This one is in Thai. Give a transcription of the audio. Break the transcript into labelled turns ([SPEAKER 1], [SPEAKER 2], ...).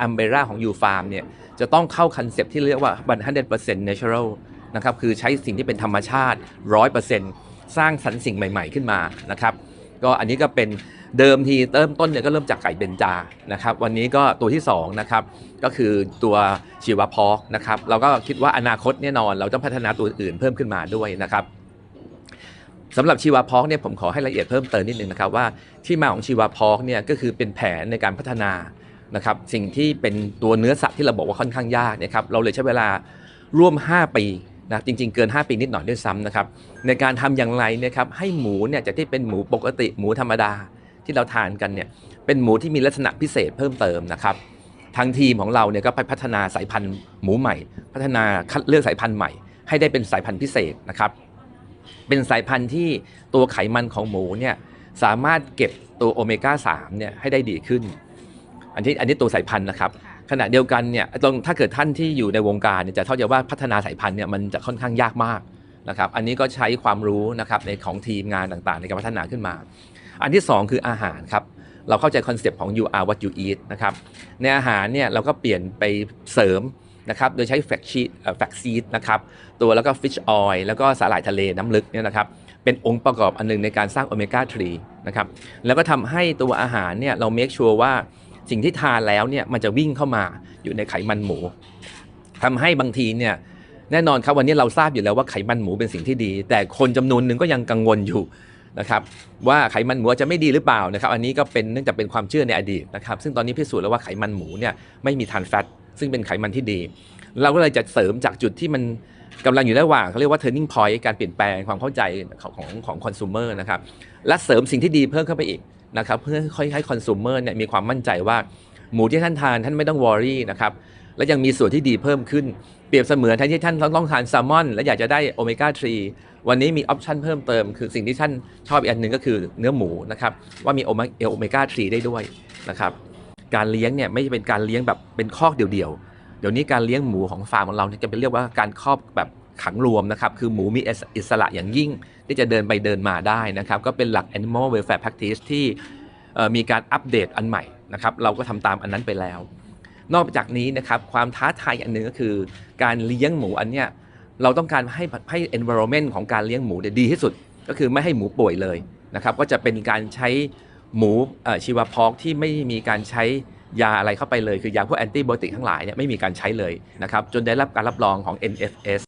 [SPEAKER 1] อัมเบร่าของยูฟาร์มเนี่ยจะต้องเข้าคอนเซปที่เรียกว่า 100% natural นะครับคือใช้สิ่งที่เป็นธรรมชาติ 100%สร้างสรรค์สิ่งใหม่ ๆ ขึ้นมานะครับก็อันนี้ก็เป็นเดิมทีเริ่มต้นเนี่ยก็เริ่มจากไก่เบนจานะครับวันนี้ก็ตัวที่2นะครับก็คือตัวชีวพอกนะครับเราก็คิดว่าอนาคตแน่นอนเราต้องพัฒนาตัวอื่นเพิ่มขึ้นมาด้วยนะครับสำหรับชีวพอกเนี่ยผมขอให้ละเอียดเพิ่มเติมนิดนึงนะครับว่าที่มาของชีวพอกเนี่ยก็คือเป็นแผนในการพัฒนา นะครับสิ่งที่เป็นตัวเนื้อสัตว์ที่เราบอกว่าค่อนข้างยากนะครับเราเลยใช้เวลาร่วม 5 ปีนะจริงๆ เกิน 5 ปีนิดหน่อยด้วยซ้ำนะครับในการทำอย่างไรนะครับให้หมูเนี่ยจากที่เป็นหมูปกติหมูธรรมดาที่เราทานกันเนี่ยเป็นหมูที่มีลักษณะพิเศษเพิ่มเติมนะครับทางทีมของเราเนี่ยก็ไปพัฒนาสายพันธุ์หมูใหม่ พัฒนาคัดเลือกสายพันธุ์ใหม่ ให้ได้เป็นสายพันธุ์พิเศษนะครับเป็นสายพันธุ์ที่ตัวไขมันของหมูเนี่ยสามารถเก็บตัวโอเมก้า3เนี่ยให้ได้ดีขึ้น อันที่อันนี้ตัวสายพันธุ์นะครับขณะเดียวกันเนี่ยตรงถ้าเกิดท่านที่อยู่ในวงการเนี่ยจะเข้าใจว่าพัฒนาสายพันธุ์เนี่ยมันจะค่อนข้างยากมากนะครับอันนี้ก็ใช้ความรู้นะครับในของทีมงานต่างๆ ในการพัฒนาขึ้นมา อันที่ 2 คืออาหารครับเราเข้าใจคอนเซปต์ของ you are what you eat นะครับในอาหารเนี่ยเราก็เปลี่ยนไปเสริมนะครับโดยใช้แฟกชีแฟกซีดนะครับตัวแล้วก็ฟิชออยล์แล้วก็สาหร่ายทะเลน้ำลึกเนี่ยนะครับเป็นองค์ประกอบอันหนึงในการสร้างโอเมก้า3นะครับแล้วก็ทำให้ตัวอาหารเนี่ยเราเมคชัวร์ว่า สิ่งที่ทานแล้วเนี่ยมันจะวิ่งเข้ามาอยู่ในไขมันหมูทำให้บางทีเนี่ยแน่นอนครับวันนี้เราทราบอยู่แล้วว่าไขมันหมูเป็นสิ่งที่ดี แต่คนจำนวนหนึ่งก็ยังกังวลอยู่นะครับว่าไขมันหมูจะไม่ดีหรือเปล่านะครับ อันนี้ก็เป็นเนื่องจากเป็นความเชื่อในอดีตนะครับ ซึ่งตอนนี้พิสูจน์แล้วว่าไขมันหมูเนี่ยไม่มีทานแฟตซึ่งเป็นไขมันที่ดี เราก็เลยจะเสริมจากจุดที่มันกำลังอยู่ระหว่างเขาเรียกว่า turning point การเปลี่ยนแปลงความเข้าใจของของของคอน sumer นะครับและเสริมสิ่งที่ดีเพิ่มเข้าไปอีก นะครับเพื่อค่อยให้คอน sumer เนี่ยมีความมั่นใจว่าหมูที่ท่านทานท่านไม่ต้องวอรี่นะครับและยังมีส่วนที่ดีเพิ่มขึ้น เปรียบเสมือนแทนที่ท่านต้องทานแซลมอน และอยากจะได้โอเมก้า 3 วันนี้มีออปชันเพิ่มเติม คือสิ่งที่ท่านชอบอีกอันหนึ่งก็คือเนื้อหมูนะครับว่ามีโอเมโอเมก้า 3 ได้ด้วยนะครับการเลี้ยงเนี่ยไม่ใช่เป็นการเลี้ยงแบบเป็นคอกเดี่ยวๆเดี๋ยวนี้การเลี้ยงหมูของฟาร์มของเราเนี่ยจะเป็นเรียกว่าการครอบแบบ ขังรวมนะครับ คือหมูมีอิสระอย่างยิ่ง ที่จะเดินไปเดินมาได้นะครับ ก็เป็นหลัก animal welfare practice ที่มีการอัปเดตอันใหม่นะครับ เราก็ทำตามอันนั้นไปแล้ว นอกจากนี้นะครับความท้าทายอันหนึ่งก็คือ การเลี้ยงหมูอันเนี้ยเราต้องการให้ให้ environment ของการเลี้ยงหมูเนี่ยดีที่สุด ก็คือไม่ให้หมูป่วยเลยนะครับ ก็จะเป็นการใช้หมูชีวพอกที่ไม่มีการใช้ยาอะไรเข้าไปเลย คือยาพวกแอนติบอติกทั้งหลายเนี่ยไม่มีการใช้เลยนะครับ จนได้รับการรับรองของ NFS